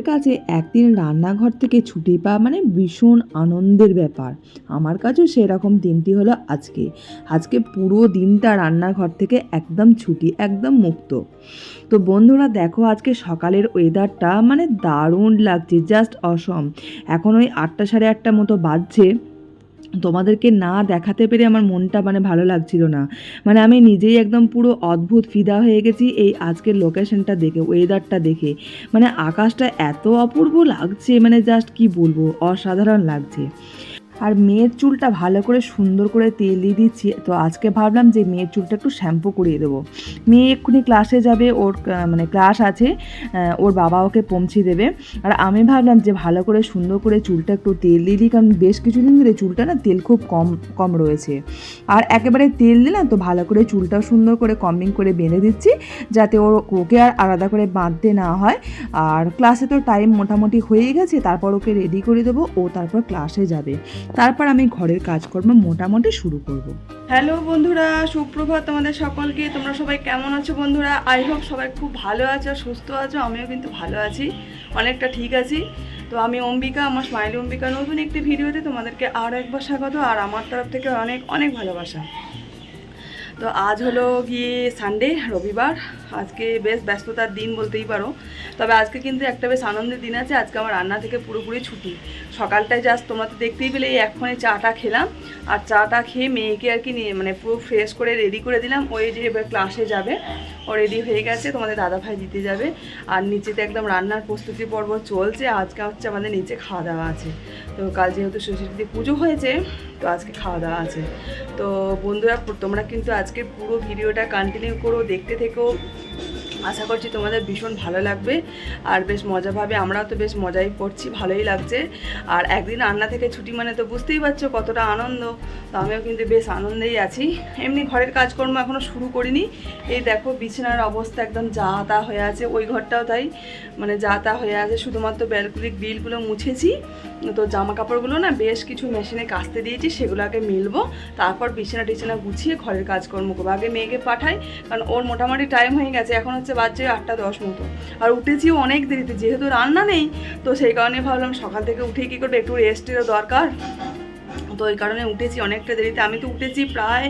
মেয়েদের কাছে একদিন রান্নাঘর থেকে ছুটি পাওয়া মানে ভীষণ আনন্দের ব্যাপার। আমার কাছেও সেরকম দিনটি হলো আজকে। আজকে পুরো দিনটা রান্নাঘর থেকে একদম ছুটি, একদম মুক্ত। তো বন্ধুরা, দেখো আজকে সকালের ওয়েদারটা মানে দারুণ লাগছে জাস্ট অসম এখন ওই আটটা সাড়ে আটটা মতো বাজছে। তোমাদেরকে না দেখাতে পেরে আমার মনটা মানে ভালো লাগছিল না। মানে আমি নিজেই একদম পুরো অদ্ভুত ফিদা হয়ে গেছি এই আজকের লোকেশনটা দেখে ওয়েদারটা দেখে। মানে আকাশটা এত অপূর্ব লাগছে মানে জাস্ট কি বলব, অসাধারণ লাগছে। আর মেয়ের চুলটা ভালো করে সুন্দর করে তেল দিয়ে দিচ্ছি। তো আজকে ভাবলাম যে মেয়ের চুলটা একটু শ্যাম্পু করিয়ে দেবো। মেয়ে এক্ষুনি ক্লাসে যাবে, ওর মানে ক্লাস আছে ওর বাবা ওকে পৌঁছে দেবে। আর আমি ভাবলাম যে ভালো করে সুন্দর করে চুলটা একটু তেল দিয়ে দিই, কারণ বেশ কিছুদিন ধরে চুলটা না তেল খুব কম কম রয়েছে। আর একেবারে তেল দিলাম তো ভালো করে চুলটা সুন্দর করে কম্বিং করে বেঁধে দিচ্ছি, যাতে ওর, ওকে আর আলাদা করে বাঁধতে না হয়। আর ক্লাসে তো টাইম মোটামুটি হয়ে গেছে, তারপর ওকে রেডি করে দেবো, ও তারপর ক্লাসে যাবে। তারপর আমি ঘরের কাজকর্ম মোটামুটি শুরু করব। হ্যালো বন্ধুরা, সুপ্রভাত তোমাদের সকলকে। তোমরা সবাই কেমন আছো বন্ধুরা? আই হোপ সবাই খুব ভালো আছো সুস্থ আছো। আমিও কিন্তু ভালো আছি, অনেকটা ঠিক আছি। তো আমি অম্বিকা, আমার স্মাইল অম্বিকা, নতুন একটি ভিডিওতে তোমাদেরকে আরও একবার স্বাগত। আর আমার তরফ থেকে অনেক অনেক ভালোবাসা। তো আজ হলো গিয়ে সানডে রবিবার। আজকে বেশ ব্যস্ততার দিন বলতেই পারো। তবে আজকে কিন্তু একটা বেশ আনন্দের দিন আছে। আজকে আমার রান্না থেকে পুরোপুরি ছুটি। সকালটায় জাস্ট তোমরা তো দেখতেই পেলে এই এক্ষণে চাটা খেলাম। আর চাটা খেয়ে মেয়েকে আর কি নিয়ে মানে পুরো ফ্রেশ করে রেডি করে দিলাম। ওই যে এবার ক্লাসে যাবে। ও রেডি হয়ে গেছে। তোমাদের দাদাভাই দিতে যাবে। আর নিচেতে একদম রান্নার প্রস্তুতি পর্ব চলছে। আজকে হচ্ছে আমাদের নিচে খাওয়া দাওয়া আছে। তো কাল যেহেতু সরস্বতী পুজো হয়েছে তো আজকে খাওয়া দাওয়া আছে। তো বন্ধুরা, তোমরা কিন্তু আজকে পুরো ভিডিওটা কন্টিনিউ করো, দেখতে থেকো। আশা করছি তোমাদের ভীষণ ভালো লাগবে। আর বেশ মজাভাবে আমরাও তো বেশ মজাই করছি, ভালোই লাগছে। আর একদিন রান্না থেকে ছুটি মানে তো বুঝতেই পারছ কতটা আনন্দ। তো আমিও কিন্তু বেশ আনন্দেই আছি। এমনি ঘরের কাজকর্ম এখনও শুরু করিনি। এই দেখো বিছানার অবস্থা একদম যা তা হয়ে আছে। ওই ঘরটাও তাই মানে যা তা হয়ে আছে। শুধুমাত্র ব্যালকনিক বিলগুলো মুছেছি। তো জামা কাপড়গুলো না বেশ কিছু মেশিনে কাচতে দিয়েছি সেগুলো আগে মিলবো। তারপর বিছানা টিছানা গুছিয়ে ঘরের কাজকর্ম করব। আগে মেয়েকে পাঠাই, কারণ ওর মোটামুটি টাইম হয়ে গেছে। এখন হচ্ছে বাজছে আটটা দশ মতো। আর উঠেছিও অনেক দেরিতে, যেহেতু রান্না নেই, তো সেই কারণে ভাবলাম সকাল থেকে উঠে কী করবে, একটু রেস্টেরও দরকার। তো ওই কারণে উঠেছি অনেকটা দেরিতে। আমি তো উঠেছি প্রায়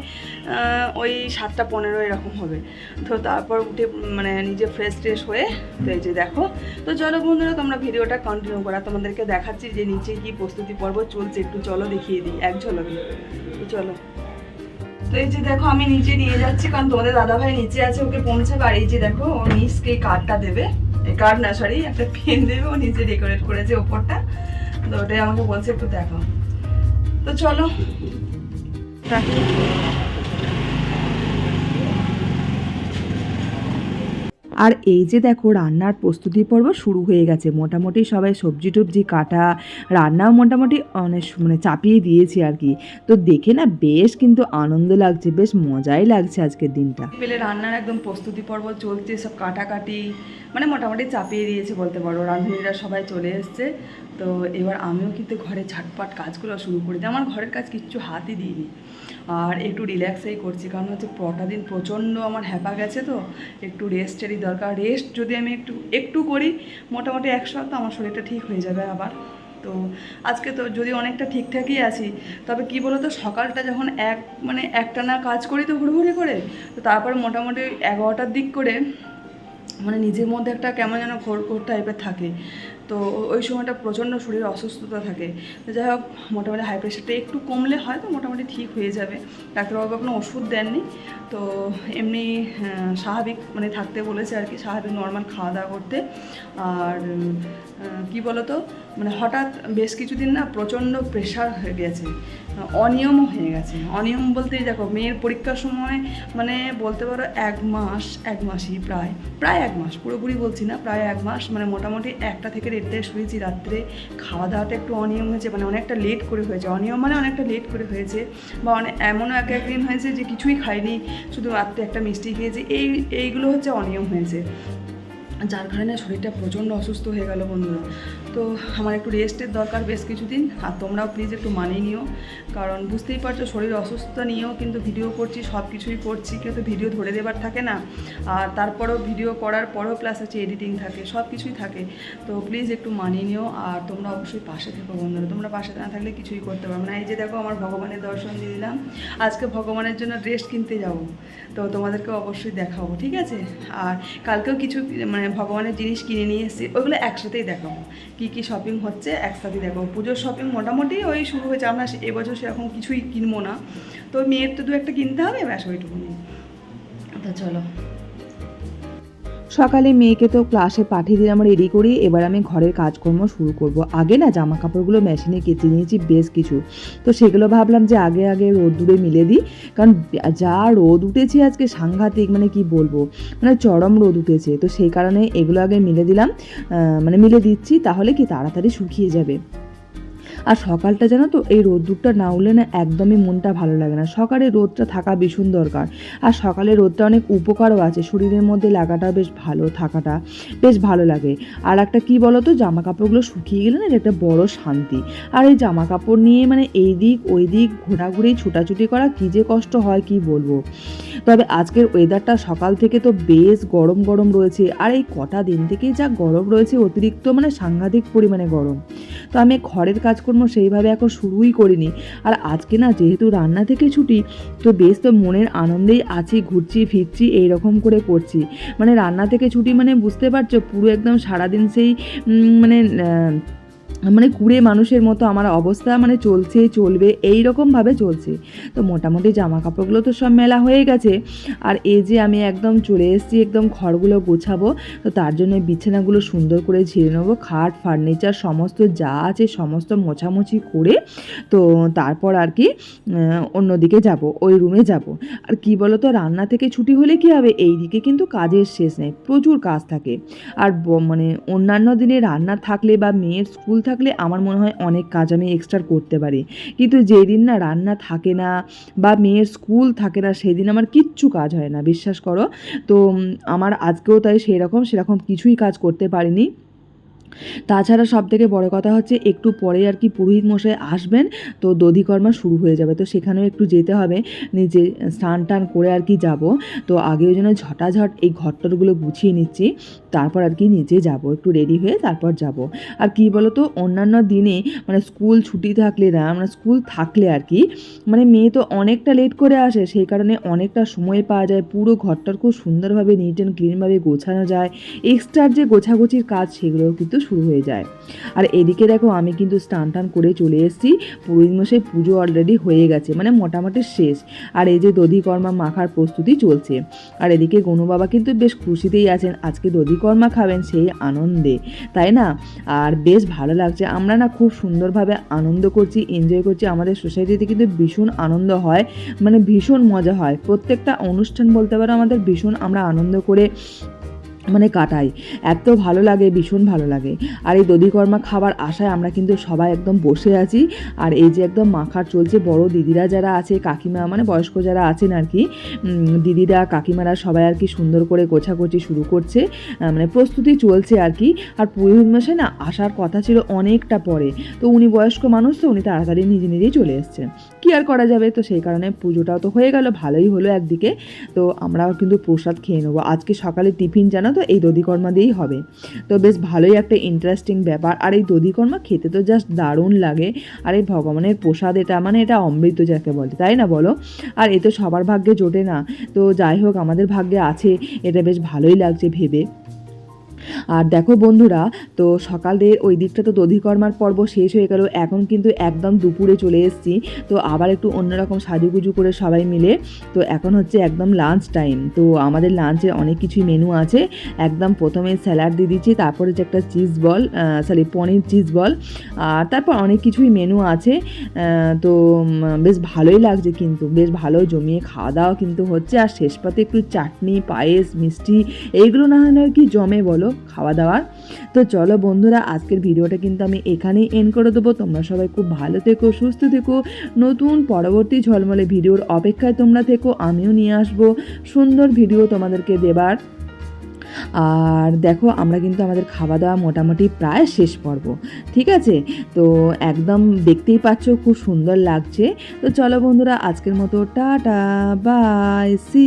ওই সাতটা পনেরো এরকম হবে। তো তারপর উঠে মানে নিজে ফ্রেশ ট্রেশ হয়ে, তো এই যে দেখো। তো চলো বন্ধুরা, তোমরা ভিডিওটা কন্টিনিউ করা। তোমাদেরকে দেখাচ্ছি যে নিচে কি প্রস্তুতি পর্ব চলছে। একটু চলো দেখিয়ে দিই। এক ঝলকে তো চলো। তো এই যে দেখো, আমি নিচে নিয়ে যাচ্ছি, কারণ তোমাদের দাদাভাই নিচে আছে, ওকে পৌঁছে বাড়ি যে দেখো, ও নিচকে কার্ডটা দেবে। এই কার্ড না সরি একটা পেন দেবে, ও নিচে ডেকোরেট করেছে ওপরটা। তো ওটাই আমাকে বলছে, একটু দেখো তো চলো। আর এই যে দেখো, রান্নার প্রস্তুতি পর্ব শুরু হয়ে গেছে। মোটামুটি সবাই সবজি টবজি কাটা, রান্নাও মোটামুটি অনেক মানে চাপিয়ে দিয়েছি আর কি। তো দেখে না বেশ কিন্তু আনন্দ লাগছে, বেশ মজাই লাগছে আজকের দিনটা। পেলে রান্নার একদম প্রস্তুতি পর্ব চলছে, সব কাটাকাটি মানে মোটামুটি চাপিয়ে দিয়েছে বলতে পারো। রাঁধুনিরা সবাই চলে এসছে। তো এবার আমিও কিন্তু ঘরে ঝটপট কাজগুলো শুরু করে আমার ঘরের কাজ কিচ্ছু হাতই দিইনি। আর একটু রিল্যাক্সেই করছি, কারণ হচ্ছে পটা দিন প্রচণ্ড আমার হ্যাপা গেছে তো, একটু রেস্টেরই দরকার। রেস্ট যদি আমি একটু একটু করি, মোটামুটি এক সপ্তাহ আমার শরীরটা ঠিক হয়ে যাবে আবার। তো আজকে তো যদি অনেকটা ঠিকঠাকই আছি, তবে কি বলতো, সকালটা যখন এক মানে একটানা কাজ করি তো হুড়ুহুড়ি করে, তো তারপর মোটামুটি এগারোটার দিক করে মানে নিজের মধ্যে একটা কেমন যেন ঘোর ঘোর টাইপের থাকে। তো ওই সময়টা প্রচণ্ড শরীরে অসুস্থতা থাকে। যাই হোক, মোটামুটি হাই প্রেশারটা একটু কমলে হয় তো মোটামুটি ঠিক হয়ে যাবে। ডাক্তারবাবু কোনো ওষুধ দেননি। তো এমনি স্বাভাবিক মানে থাকতে বলেছে আর কি, স্বাভাবিক নর্মাল খাওয়া দাওয়া করতে। আর কি বলতো? মানে হঠাৎ বেশ কিছুদিন না প্রচণ্ড প্রেশার হয়ে গেছে, অনিয়মও হয়ে গেছে। অনিয়ম বলতে দেখো, মেয়ের পরীক্ষার সময় মানে বলতে পারো এক মাস, এক মাসই প্রায় প্রায় এক মাস, পুরোপুরি বলছি না, প্রায় এক মাস মানে মোটামুটি একটা থেকে দেড়টায় শুয়েছি রাত্রে। খাওয়া দাওয়াতে একটু অনিয়ম হয়েছে মানে অনেকটা লেট করে হয়েছে। অনিয়ম মানে অনেকটা লেট করে হয়েছে, বা অনেক এমনও এক একদিন হয়েছে যে কিছুই খাইনি, শুধু রাত্রে একটা মিষ্টি খেয়েছি, এই, এইগুলো হচ্ছে অনিয়ম হয়েছে। যার কারণে শরীরটা প্রচণ্ড অসুস্থ হয়ে গেল বন্ধুরা। তো আমার একটু রেস্টের দরকার বেশ কিছুদিন। আর তোমরাও প্লিজ একটু মানিয়ে নিও। কারণ বুঝতেই পারছ, শরীর অসুস্থতা নিয়েও কিন্তু ভিডিও করছি সব কিছুই করছি, কিন্তু ভিডিও ধরে দেবার থাকে না। আর তারপরেও ভিডিও করার পরেও প্লাস হচ্ছে এডিটিং থাকে সব কিছুই থাকে। তো প্লিজ একটু মানিয়ে নিও। আর তোমরা অবশ্যই পাশে থেকো বন্ধুরা। তোমরা পাশে না থাকলে কিছুই করতে পারবে না। এই যে দেখো, আমার ভগবানের দর্শন দিয়ে দিলাম। আজকে ভগবানের জন্য ড্রেস কিনতে যাব। তো তোমাদেরকে অবশ্যই দেখাবো, ঠিক আছে? আর কালকেও কিছু মানে ভগবানের জিনিস কিনে নিয়ে এসেছি, ওইগুলো একসাথেই দেখাবো। কী কি শপিং হচ্ছে একসাথে দেখো। পুজোর শপিং মোটামুটি ওই শুরু হয়েছে, আমরা এবছর সেরকম কিছুই কিনবো না। তো মেয়ের তো দু একটা কিনতে হবে, ব্যাস ওইটুকুনি। তো চলো। সকালে মেয়েকে তো ক্লাসে পাঠিয়ে দিলাম রেডি করি, এবার আমি ঘরের কাজকর্ম শুরু করব। আগে না জামা কাপড়গুলো মেশিনে কেচে নিয়েছি বেশ কিছু। তো সেগুলো ভাবলাম যে আগে আগে রোদ্দুরে মিলে দিই, কারণ যা রোদ উঠেছে আজকে সাংঘাতিক মানে কি বলব মানে চরম রোদ উঠেছে। তো সেই কারণে এগুলো আগে মিলে দিলাম মানে মিলে দিচ্ছি, তাহলে কি তাড়াতাড়ি শুকিয়ে যাবে? আর সকালটা জানো তো, এই রোদ্দুরটা না উঠলে না একদমই মনটা ভালো লাগে না। সকালে রোদটা থাকা ভীষণ দরকার। আর সকালে রোদটা অনেক উপকারও আছে, শরীরের মধ্যে লাগাটা বেশ ভালো থাকাটা বেশ ভালো লাগে। আর একটা কি বলো তো জামা কাপড়গুলো শুকিয়ে গেলে না এটা একটা বড় শান্তি। আর এই জামা কাপড় নিয়ে মানে এই দিক, ওই দিক, ঘোরাঘুরি, ছুটাছুটি করা কী যে কষ্ট হয় কি বলব? তবে আজকের ওয়েদারটা সকাল থেকে তো বেশ গরম গরম রয়েছে। আর এই কটা দিন থেকেই যা গরম রয়েছে, অতিরিক্ত মানে সাংঘাতিক পরিমাণে গরম। তো আমি ঘরের কাজকর্ম সেইভাবে এখন শুরুই করিনি। আর আজকে না যেহেতু রান্না থেকে ছুটি, তো বেশ তো মনের আনন্দেই আছি, ঘুরছি, ফিরছি, এইরকম করে করছি। মানে রান্না থেকে ছুটি মানে বুঝতে পারছ, পুরো একদম সারাদিন সেই মানে মানে কুড়ে মানুষের মতো আমার অবস্থা মানে চলছে, চলবে এই রকমভাবে চলছে। তো মোটামুটি জামা কাপড়গুলো তো সব মেলা হয়ে গেছে। আর এই যে আমি একদম চলে এসেছি, একদম ঘরগুলো গোছাবো, তো তার জন্য বিছানাগুলো সুন্দর করে ঝেড়ে নেব। খাট, ফার্নিচার, সমস্ত যা আছে, সমস্ত মোছামুছি করে, তো তারপর আর কি অন্যদিকে যাব, ওই রুমে যাব। আর কি বলো তো রান্না থেকে ছুটি হলে কি হবে? এই দিকে কিন্তু কাজের শেষ নেই, প্রচুর কাজ থাকে। আর মানে অন্যান্য দিনে রান্না থাকলে বা মেয়ের স্কুল থাকলে আমার মনে হয় অনেক কাজ আমি এক্সট্রা করতে পারি। কিন্তু যেই দিন না রান্না থাকে না বা মেয়ের স্কুল থাকে না সেই দিন আমার কিচ্ছু কাজ হয় না, বিশ্বাস করো। তো আমার আজকেও তাই সেরকম সেরকম কিছুই কাজ করতে পারিনি। তাছাড়া সব থেকে বড় কথা হচ্ছে একটু পরে আর কি পুরোহিত মশাই আসবেন, তো দধিকর্মা শুরু হয়ে যাবে। তো সেখানেও একটু যেতে হবে, নিজে স্নান টান করে আর কি যাব। তো আগে ওই জন্য ঝটাঝট এই ঘরটরগুলো গুছিয়ে নিচ্ছি, তারপর আর কি নিচে যাব, একটু রেডি হয়ে তারপর যাব। আর কি বলো তো অন্যান্য দিনে মানে স্কুল ছুটি থাকলে না মানে স্কুল থাকলে আর কি মানে মেয়ে তো অনেকটা লেট করে আসে, সেই কারণে অনেকটা সময় পাওয়া যায়, পুরো ঘরটার খুব সুন্দরভাবে নিট অ্যান্ড ক্লিনভাবে গোছানো যায়। এক্সট্রার যে গোছাগুছির কাজ সেগুলোও কিন্তু শুরু হয়ে যায়। আর এদিকে দেখো আমি কিন্তু স্নান টান করে চলে এসেছি। পুরোহিত মশাই পুজো অলরেডি হয়ে গেছে মানে মোটামুটি শেষ। আর এই যে দধিকর্মা মাখার প্রস্তুতি চলছে। আর এদিকে গনু বাবা কিন্তু বেশ খুশিতেই আছেন, আজকে দধিকর্মা খাবেন সেই আনন্দে, তাই না? আর বেশ ভালো লাগছে, আমরা না খুব সুন্দরভাবে আনন্দ করছি এনজয় করছি, আমাদের সোসাইটিতে কিন্তু ভীষণ আনন্দ হয় মানে ভীষণ মজা হয়। প্রত্যেকটা অনুষ্ঠান বলতে পারো আমাদের ভীষণ আমরা আনন্দ করে মানে কাটাই। এত ভালো লাগে, ভীষণ ভালো লাগে। আর এই দধিকর্মা খাবার আশায় আমরা কিন্তু সবাই একদম বসে আছি। আর এই যে একদম মাখার চলছে, বড় দিদিরা যারা আছে, কাকিমা মানে বয়স্ক যারা আছেন আর কি দিদিরা, কাকিমারা সবাই আর কি সুন্দর করে গোছাগুছি শুরু করছে। মানে প্রস্তুতি চলছে আর কি। আর পুরোহিত মশাই না আসার কথা ছিল অনেকটা পরে। তো উনি বয়স্ক মানুষ তো, উনি তাড়াতাড়ি নিজে নিজেই চলে এসছেন। কি আর করা যাবে? তো সেই কারণে পুজোটাও তো হয়ে গেল, ভালোই হলো একদিকে। তো আমরাও কিন্তু প্রসাদ খেয়ে নেব। আজকে সকালে টিফিন জানো তো এই দধিকর্মা দিয়েই হবে। তো বেশ ভালোই একটা ইন্টারেস্টিং ব্যাপার। আর এই দধিকর্মা খেতে তো জাস্ট দারুণ লাগে। আর এই ভগবানের প্রসাদ এটা মানে এটা অমৃত যাকে বলে, তাই না বলো? আর এ তো সবার ভাগ্যে জোটে না। তো যাই হোক, আমাদের ভাগ্যে আছে। এটা বেশ ভালোই লাগছে ভেবে। আর দেখো বন্ধুরা, তো সকালের ওই দিকটা তো দধিকর্মার পর্ব শেষ হয়ে গেল, এখন কিন্তু একদম দুপুরে চলে এসেছি, তো আবার একটু অন্যরকম সাজুগুজু করে সবাই মিলে, তো এখন হচ্ছে একদম লাঞ্চ টাইম তো আমাদের লাঞ্চের অনেক কিছুই মেনু আছে, একদম প্রথমে স্যালাড দিয়ে দিচ্ছি, তারপর হচ্ছে একটা চিজ বল সরি পনির চিজ বল আর তারপর অনেক কিছুই মেনু আছে তো বেশ ভালোই লাগছে কিন্তু, বেশ ভালো জমিয়ে খাওয়া দাওয়া কিন্তু হচ্ছে, আর শেষ পাতে একটু চাটনি, পায়েস, মিষ্টি, এইগুলো না আর কি জমে বলো খাওয়া দাওয়ার তো চলো বন্ধুরা, আজকের ভিডিওটা কিন্তু আমি এখানেই এন্ড করে দেবো। তোমরা সবাই খুব ভালো থেকো, সুস্থ থেকো। নতুন পরবর্তী ঝলমলে ভিডিওর অপেক্ষায় তোমরা থেকো, আমিও নিয়ে আসব সুন্দর ভিডিও তোমাদেরকে দেবার। আর দেখো, আমরা কিন্তু আমাদের খাওয়া দাওয়া মোটামুটি প্রায় শেষ পর্ব, ঠিক আছে? তো একদম দেখতেই পাচ্ছ, খুব সুন্দর লাগছে। তো চলো বন্ধুরা, আজকের মতো টাটা বাই সি